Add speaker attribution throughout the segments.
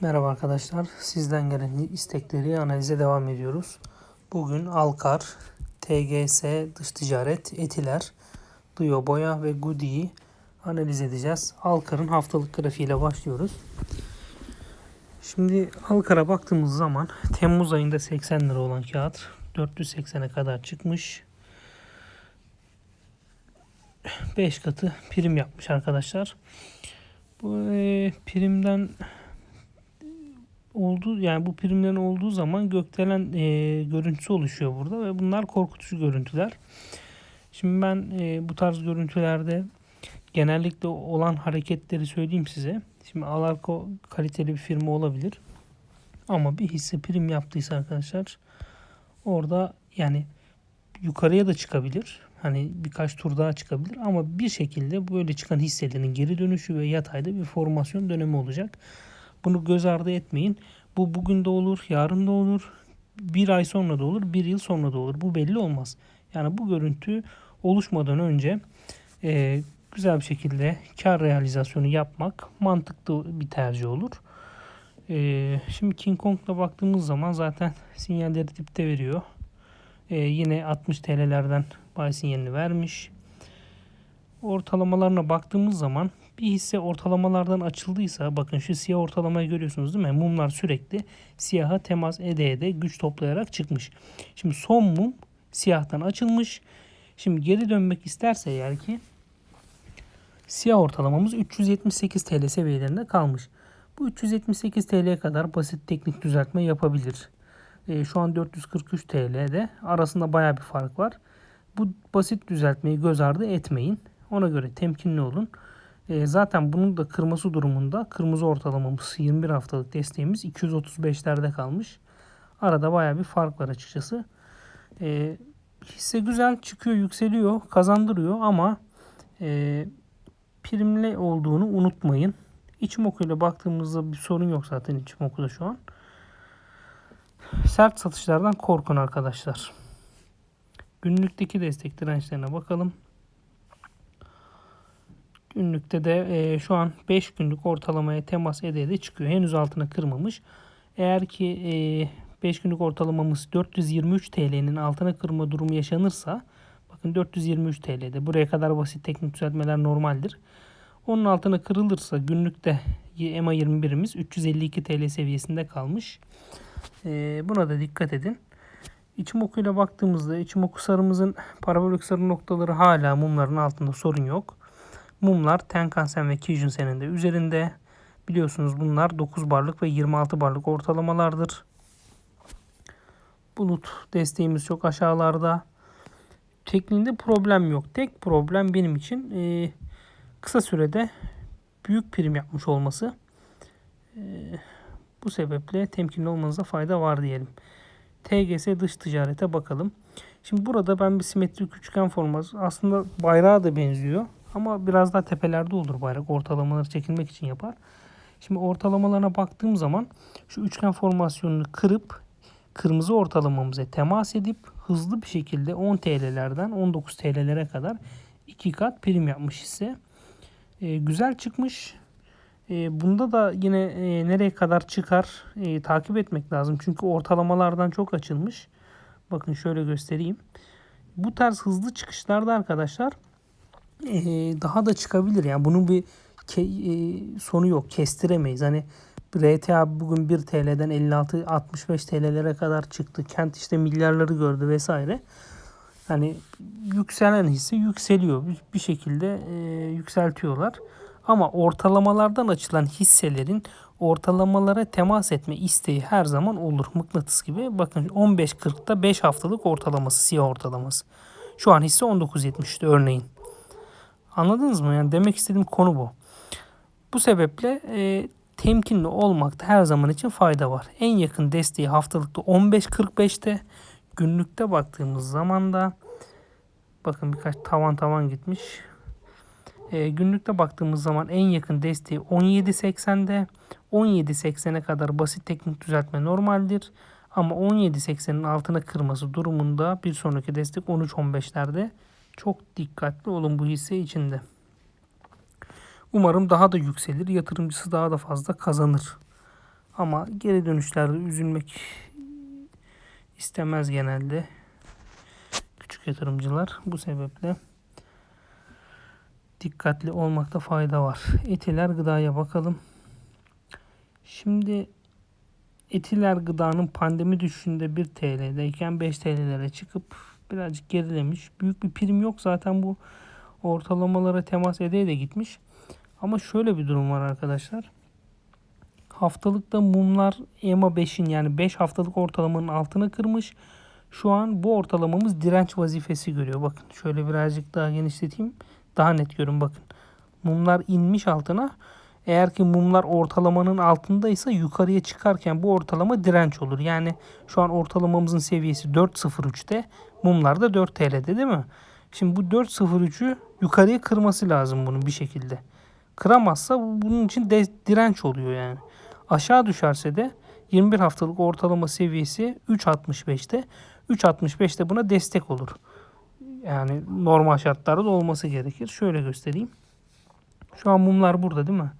Speaker 1: Merhaba arkadaşlar. Sizden gelen istekleri analize devam ediyoruz. Bugün Alkar, TGS, Dış Ticaret, Etiler, Duyo Boya ve Goody'yi analiz edeceğiz. Alkar'ın haftalık grafiğiyle başlıyoruz. Şimdi Alkar'a baktığımız zaman Temmuz ayında 80 lira olan kağıt 480'e kadar çıkmış. 5 katı prim yapmış arkadaşlar. Bu e, primden olduğu yani bu primlerin olduğu zaman gökdelen e, görüntüsü oluşuyor burada ve bunlar korkutucu görüntüler. Şimdi ben e, bu tarz görüntülerde genellikle olan hareketleri söyleyeyim size. Şimdi Alarko kaliteli bir firma olabilir. Ama bir hisse prim yaptıysa arkadaşlar orada yani yukarıya da çıkabilir. Hani birkaç tur daha çıkabilir ama bir şekilde böyle çıkan hisselerin geri dönüşü ve yatayda bir formasyon dönemi olacak. Bunu göz ardı etmeyin. Bu bugün de olur, yarın da olur, bir ay sonra da olur, bir yıl sonra da olur. Bu belli olmaz. Yani bu görüntü oluşmadan önce e, güzel bir şekilde kar realizasyonu yapmak mantıklı bir tercih olur. E, şimdi King Kong'la baktığımız zaman zaten sinyalleri dipte veriyor. E, yine 60 TL'lerden buy sinyalini vermiş. Ortalamalarına baktığımız zaman bir hisse ortalamalardan açıldıysa bakın şu siyah ortalamayı görüyorsunuz değil mi? Mumlar sürekli siyaha temas ede ede güç toplayarak çıkmış. Şimdi son mum siyahtan açılmış. Şimdi geri dönmek isterse eğer ki siyah ortalamamız 378 TL seviyelerinde kalmış. Bu 378 TL'ye kadar basit teknik düzeltme yapabilir. E, şu an 443 TL'de arasında baya bir fark var. Bu basit düzeltmeyi göz ardı etmeyin. Ona göre temkinli olun. E, zaten bunun da kırması durumunda kırmızı ortalamamız 21 haftalık desteğimiz 235'lerde kalmış. Arada baya bir fark var açıkçası. E, hisse güzel çıkıyor, yükseliyor, kazandırıyor ama e, primli olduğunu unutmayın. İçimoku ile baktığımızda bir sorun yok zaten İçimoku'da şu an. Sert satışlardan korkun arkadaşlar. Günlükteki destek dirençlerine bakalım. Günlükte de e, şu an 5 günlük ortalamaya temas ede ede çıkıyor. Henüz altına kırmamış. Eğer ki e, 5 günlük ortalamamız 423 TL'nin altına kırma durumu yaşanırsa bakın 423 TL'de buraya kadar basit teknik düzeltmeler normaldir. Onun altına kırılırsa günlükte EMA 21'imiz 352 TL seviyesinde kalmış. E, buna da dikkat edin. İçimoku ile baktığımızda İçimoku sarımızın parabolik sarı noktaları hala mumların altında sorun yok. Mumlar Tenkan-sen ve Kijun-sen'in de üzerinde. Biliyorsunuz bunlar 9 barlık ve 26 barlık ortalamalardır. Bulut desteğimiz çok aşağılarda. Tekniğinde problem yok. Tek problem benim için e, kısa sürede büyük prim yapmış olması. E, bu sebeple temkinli olmanıza fayda var diyelim. TGS dış ticarete bakalım. Şimdi burada ben bir simetrik üçgen forması aslında bayrağa da benziyor. Ama biraz daha tepelerde olur bayrak. Ortalamaları çekilmek için yapar. Şimdi ortalamalarına baktığım zaman şu üçgen formasyonunu kırıp kırmızı ortalamamıza temas edip hızlı bir şekilde 10 TL'lerden 19 TL'lere kadar iki kat prim yapmış ise e, güzel çıkmış. E, bunda da yine e, nereye kadar çıkar e, takip etmek lazım. Çünkü ortalamalardan çok açılmış. Bakın şöyle göstereyim. Bu tarz hızlı çıkışlarda arkadaşlar daha da çıkabilir. Yani bunun bir ke, e, sonu yok. Kestiremeyiz. Hani RTA bugün 1 TL'den 56 65 TL'lere kadar çıktı. Kent işte milyarları gördü vesaire. Hani yükselen hisse yükseliyor. Bir, bir şekilde e, yükseltiyorlar. Ama ortalamalardan açılan hisselerin ortalamalara temas etme isteği her zaman olur. Mıknatıs gibi. Bakın 15.40'da 5 haftalık ortalaması, siyah ortalaması. Şu an hisse 19.70'te örneğin. Anladınız mı? Yani demek istediğim konu bu. Bu sebeple e, temkinli olmakta her zaman için fayda var. En yakın desteği haftalıkta 15.45'te. Günlükte baktığımız zaman da bakın birkaç tavan tavan gitmiş. E, günlükte baktığımız zaman en yakın desteği 17.80'de. 17.80'e kadar basit teknik düzeltme normaldir. Ama 17.80'in altına kırması durumunda bir sonraki destek 13.15'lerde. Çok dikkatli olun bu hisse içinde. Umarım daha da yükselir. Yatırımcısı daha da fazla kazanır. Ama geri dönüşlerde üzülmek istemez genelde küçük yatırımcılar. Bu sebeple dikkatli olmakta fayda var. Etiler gıdaya bakalım. Şimdi etiler gıdanın pandemi düşüşünde 1 TL'deyken 5 TL'lere çıkıp birazcık gerilemiş. Büyük bir prim yok zaten bu ortalamalara temas ede de gitmiş. Ama şöyle bir durum var arkadaşlar. Haftalıkta mumlar EMA 5'in yani 5 haftalık ortalamanın altına kırmış. Şu an bu ortalamamız direnç vazifesi görüyor. Bakın şöyle birazcık daha genişleteyim. Daha net görün bakın. Mumlar inmiş altına. Eğer ki mumlar ortalamanın altındaysa yukarıya çıkarken bu ortalama direnç olur. Yani şu an ortalamamızın seviyesi 4.03'te. Mumlar da 4 TL'de değil mi? Şimdi bu 4.03'ü yukarıya kırması lazım bunun bir şekilde. Kıramazsa bunun için de direnç oluyor yani. Aşağı düşerse de 21 haftalık ortalama seviyesi 3.65'te. 3.65'te buna destek olur. Yani normal şartlarda da olması gerekir. Şöyle göstereyim. Şu an mumlar burada değil mi?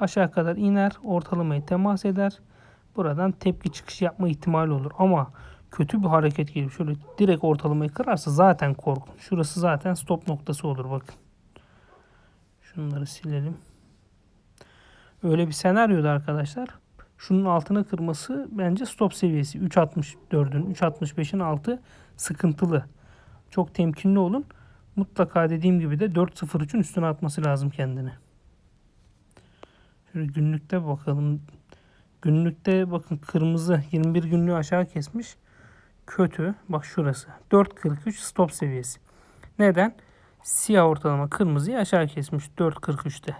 Speaker 1: Aşağı kadar iner, ortalamaya temas eder. Buradan tepki çıkış yapma ihtimali olur. Ama kötü bir hareket gelip şöyle direkt ortalamayı kırarsa zaten korkun. Şurası zaten stop noktası olur bakın. Şunları silelim. Öyle bir senaryoda arkadaşlar şunun altına kırması bence stop seviyesi. 3.64'ün 3.65'in altı sıkıntılı. Çok temkinli olun. Mutlaka dediğim gibi de 4.03'ün üstüne atması lazım kendini. Şöyle günlükte bakalım. Günlükte bakın kırmızı 21 günlüğü aşağı kesmiş. Kötü. Bak şurası. 4.43 stop seviyesi. Neden? Siyah ortalama kırmızıyı aşağı kesmiş 4.43'te.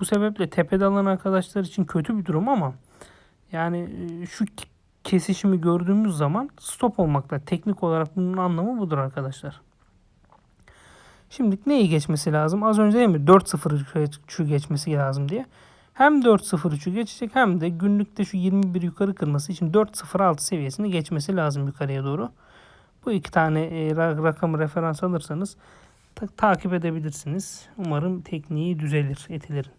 Speaker 1: Bu sebeple tepede alan arkadaşlar için kötü bir durum ama yani e, şu kesişimi gördüğümüz zaman stop olmakta. Teknik olarak bunun anlamı budur arkadaşlar. Şimdi neyi geçmesi lazım? Az önce değil mi? 4.03'ü geçmesi lazım diye. Hem 4.03'ü geçecek hem de günlükte şu 21 yukarı kırması için 4.06 seviyesini geçmesi lazım yukarıya doğru. Bu iki tane e, rakamı referans alırsanız ta- takip edebilirsiniz. Umarım tekniği düzelir etilerin.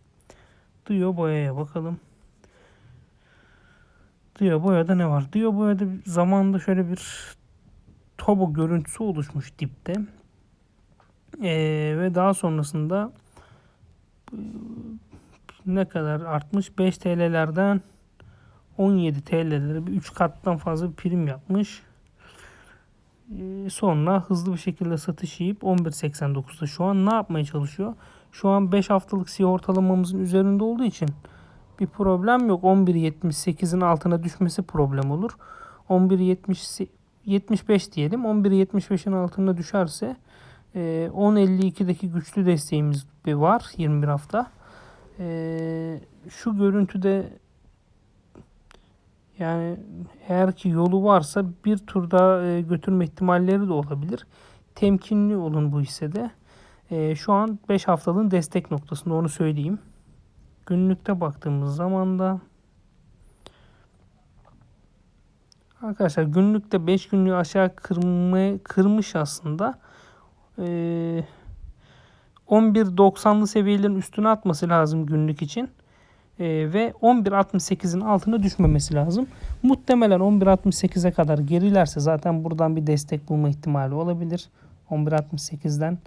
Speaker 1: Diyor boyaya bakalım. Diyor boyada ne var? Diyor boyada zamanında şöyle bir tobo görüntüsü oluşmuş dipte. Ee, ve daha sonrasında ne kadar artmış? 5 TL'lerden 17 TL'lere bir 3 kattan fazla bir prim yapmış. Ee, sonra hızlı bir şekilde satış yiyip 11.89'da şu an ne yapmaya çalışıyor? Şu an 5 haftalık siyah ortalamamızın üzerinde olduğu için bir problem yok. 11.78'in altına düşmesi problem olur. 11.75 diyelim. 11.75'in altına düşerse 10.52'deki güçlü desteğimiz bir var 21 hafta. Ee, şu görüntüde yani eğer ki yolu varsa bir turda e, götürme ihtimalleri de olabilir. Temkinli olun bu hissede. E, şu an 5 haftalığın destek noktasında onu söyleyeyim. Günlükte baktığımız zaman da Arkadaşlar günlükte 5 günlüğü aşağı kırmaya, kırmış aslında. Ee, 11.90'lı seviyelerin üstüne atması lazım günlük için. Ee, ve 11.68'in altına düşmemesi lazım. Muhtemelen 11.68'e kadar gerilerse zaten buradan bir destek bulma ihtimali olabilir. 11.68'den.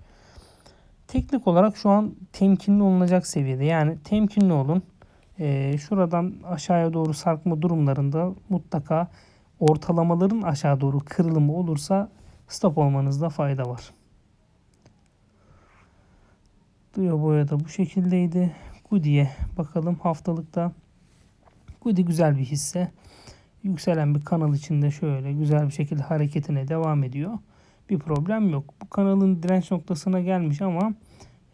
Speaker 1: Teknik olarak şu an temkinli olunacak seviyede. Yani temkinli olun. Ee, şuradan aşağıya doğru sarkma durumlarında mutlaka ortalamaların aşağı doğru kırılımı olursa stop olmanızda fayda var. Duyo boya da bu şekildeydi. Goody'ye bakalım haftalıkta. Goody güzel bir hisse. Yükselen bir kanal içinde şöyle güzel bir şekilde hareketine devam ediyor. Bir problem yok. Bu kanalın direnç noktasına gelmiş ama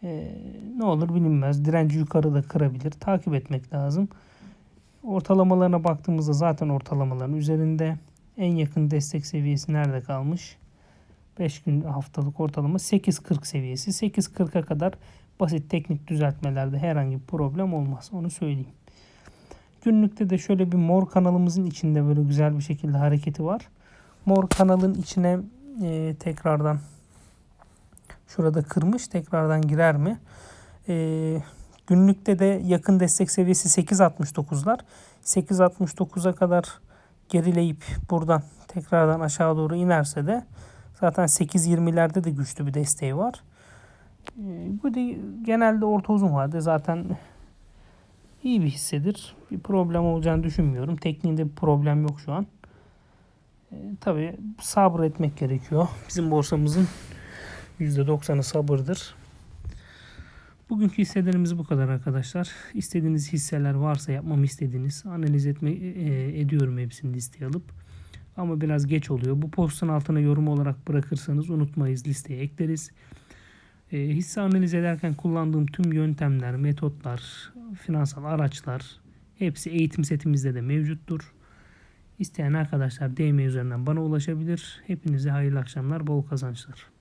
Speaker 1: e, ne olur bilinmez. Direnci yukarıda kırabilir. Takip etmek lazım. Ortalamalarına baktığımızda zaten ortalamaların üzerinde. En yakın destek seviyesi nerede kalmış? 5 gün haftalık ortalama 8.40 seviyesi. 8.40'a kadar basit teknik düzeltmelerde herhangi bir problem olmaz. Onu söyleyeyim. Günlükte de şöyle bir mor kanalımızın içinde böyle güzel bir şekilde hareketi var. Mor kanalın içine e, tekrardan şurada kırmış tekrardan girer mi? E, Günlükte de yakın destek seviyesi 8.69'lar. 8.69'a kadar gerileyip buradan tekrardan aşağı doğru inerse de zaten 8.20'lerde de güçlü bir desteği var. Ee, Bu da genelde orta uzun vadede zaten iyi bir hissedir. Bir problem olacağını düşünmüyorum. Tekniğinde bir problem yok şu an. Ee, tabii sabretmek gerekiyor. Bizim borsamızın %90'ı sabırdır. Bugünkü hisselerimiz bu kadar arkadaşlar. İstediğiniz hisseler varsa yapmamı istediğiniz analiz etme e, ediyorum hepsini listeye alıp. Ama biraz geç oluyor. Bu postun altına yorum olarak bırakırsanız unutmayız listeye ekleriz. E, hisse analiz ederken kullandığım tüm yöntemler, metotlar, finansal araçlar hepsi eğitim setimizde de mevcuttur. İsteyen arkadaşlar DM üzerinden bana ulaşabilir. Hepinize hayırlı akşamlar, bol kazançlar.